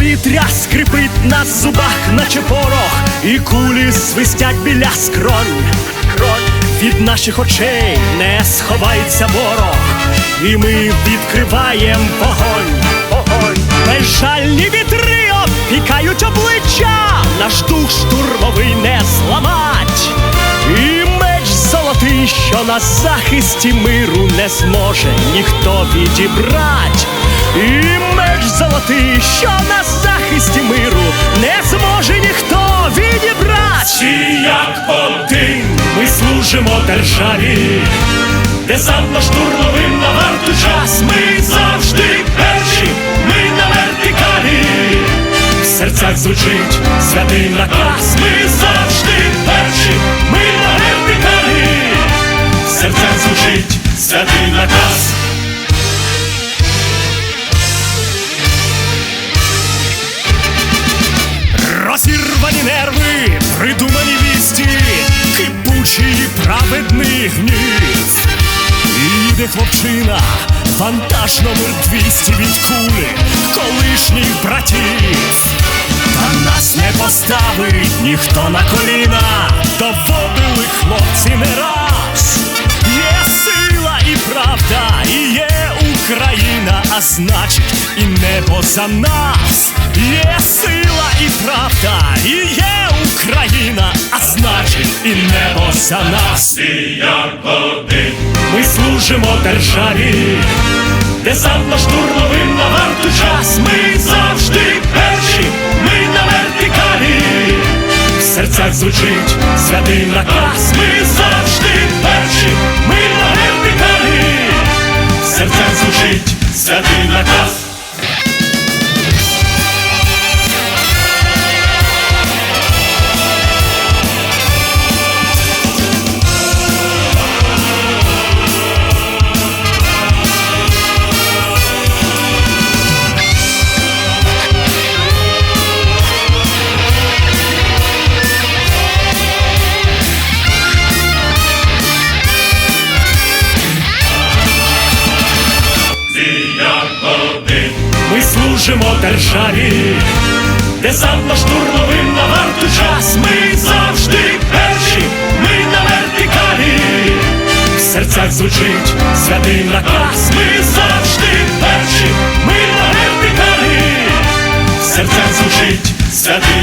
Повітря скрипить на зубах, наче порох, і кулі свистять біля скронь. Від наших очей не сховається ворог, і ми відкриваємо вогонь. вогонь. Безжальні вітри обпікають обличчя, наш дух штурмовий не зламать. І меч золотий, що на захисті миру не зможе ніхто відібрать. І меч золотий, що на служимо державі, десантно штурмовим на варту час. Ми завжди перші, ми на вертикалі. В серцях звучить святий наказ. Ми завжди перші, ми на вертикалі. В серцях звучить святий наказ. Праведний гнів. Іде хлопчина, вантаж номер 200 від кулі колишніх братів. Та нас не поставить ніхто на коліна, доводили хлопці не раз. Є сила і правда, і є Україна, а значить, і небо за нас. Є сила і правда, і є Україна, а значить, і небо за нас. Один ми служимо державі, десантно штурмовим на варту час. Ми завжди перші, ми на вертикалі. В серцях звучить святий наказ. Ми завжди перші, ми служимо державі, десантно штурмовим на варту час. Ми завжди перші, ми на вертикалі. В серцях звучить святий наказ. Ми завжди перші, ми на вертикалі. В серцях звучить святий